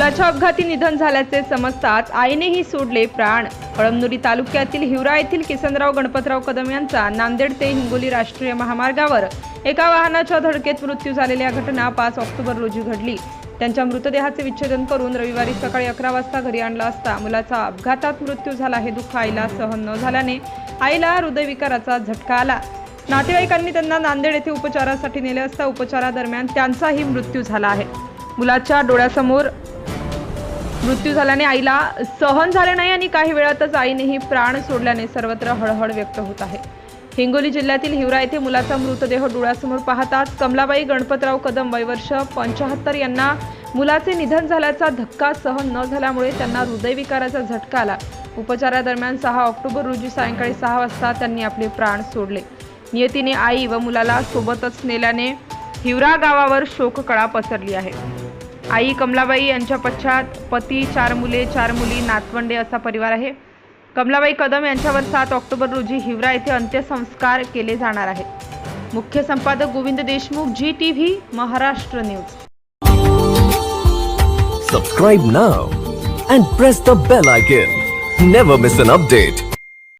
मुलाच्या अपघाती निधन झाल्याचे समजताच आईनेही सोडले प्राण. कळमनुरी तालुक्यातील हिवरा येथील किसनराव गणपतराव कदम यांचा नांदेड ते हिंगोली राष्ट्रीय महामार्गावर एका वाहनाच्या धडकेत मृत्यू झालेल्या घटना पाच ऑक्टोबर रोजी घडली. त्यांच्या मृतदेहाचे विच्छेदन करून रविवारी सकाळी अकरा वाजता घरी आणला असता मुलाचा अपघातात मृत्यू झाला हे दुःख आईला सहन न झाल्याने आईला हृदयविकाराचा झटका आला. नातेवाईकांनी त्यांना नांदेड येथे उपचारासाठी नेले असता उपचारादरम्यान त्यांचाही मृत्यू झाला आहे. मुलाच्या डोळ्यासमोर मृत्यू झाल्याने आईला सहन झाले नाही आणि काही वेळातच आईनेही प्राण सोडल्याने सर्वत्र हळहळ व्यक्त होत आहे. हिंगोली जिल्ह्यातील हिवरा येथे मुलाचा मृतदेह डोळ्यासमोर पाहताच कमलाबाई गणपतराव कदम वयवर्ष पंचाहत्तर यांना मुलाचे निधन झाल्याचा धक्का सहन न झाल्यामुळे त्यांना हृदयविकाराचा झटका आला. उपचारादरम्यान सहा ऑक्टोबर रोजी सायंकाळी सहा वाजता त्यांनी आपले प्राण सोडले. नियतीने आई व मुलाला सोबतच नेल्याने हिवरा गावावर शोककळा पसरली आहे. आई कमलाबाई यांच्या पश्चात पती चार मुले चार मुली नातवंडे असा परिवार आहे. कमलाबाई कदम यांच्यावर सात ऑक्टोबर रोजी हिवरा येथे अंत्यसंस्कार केले जाणार आहेत. मुख्य संपादक Govind Deshmukh ji T V Maharashtra news. Subscribe now and press the bell icon never miss an update